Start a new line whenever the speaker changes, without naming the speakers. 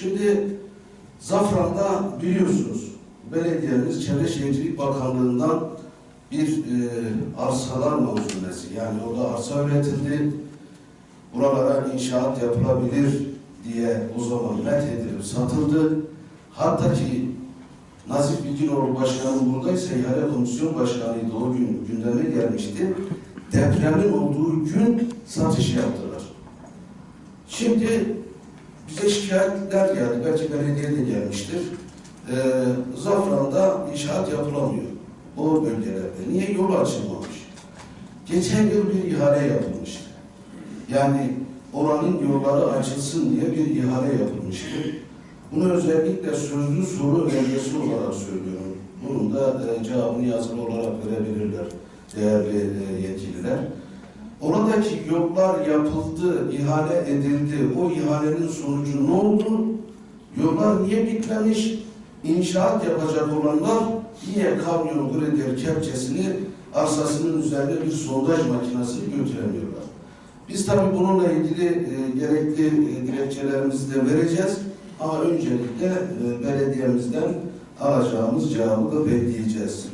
Şimdi Zafran'da biliyorsunuz belediyemiz Çevre Şehircilik Bakanlığı'ndan bir e, arsalar mevzunesi yani orada arsa üretildi. Buralara inşaat yapılabilir diye o zaman methedilip satıldı. Hatta ki Nazif Bilginoğlu Başkanım buradaysa ihale komisyon başkanıydı o gün gündeme gelmişti. Depremin olduğu gün satış yaptılar. Şimdi bize şikayetler geldi. Belki belediye de gelmiştir. Ee, Zafran'da inşaat yapılamıyor. O bölgelerde. Niye yol açılmamış? Geçen yıl bir ihale yapılmıştı. Yani oranın yolları açılsın diye bir ihale yapılmıştı. Bunu özellikle sözlü soru önergesi olarak söylüyorum. Bunun da e, cevabını yazılı olarak verebilirler değerli e, yetkililer. Oradaki yollar yapıldı, ihale edildi. O ihalenin sonucu ne oldu? Yollar niye bitmemiş? İnşaat yapacak olanlar yine kamyon grader kepçesini arsasının üzerine bir sondaj makinesini götüremiyorlar. Biz tabii bununla ilgili e, gerekli e, dilekçelerimizi de vereceğiz. Ama öncelikle e, belediyemizden alacağımız cevabı da bekleyeceğiz.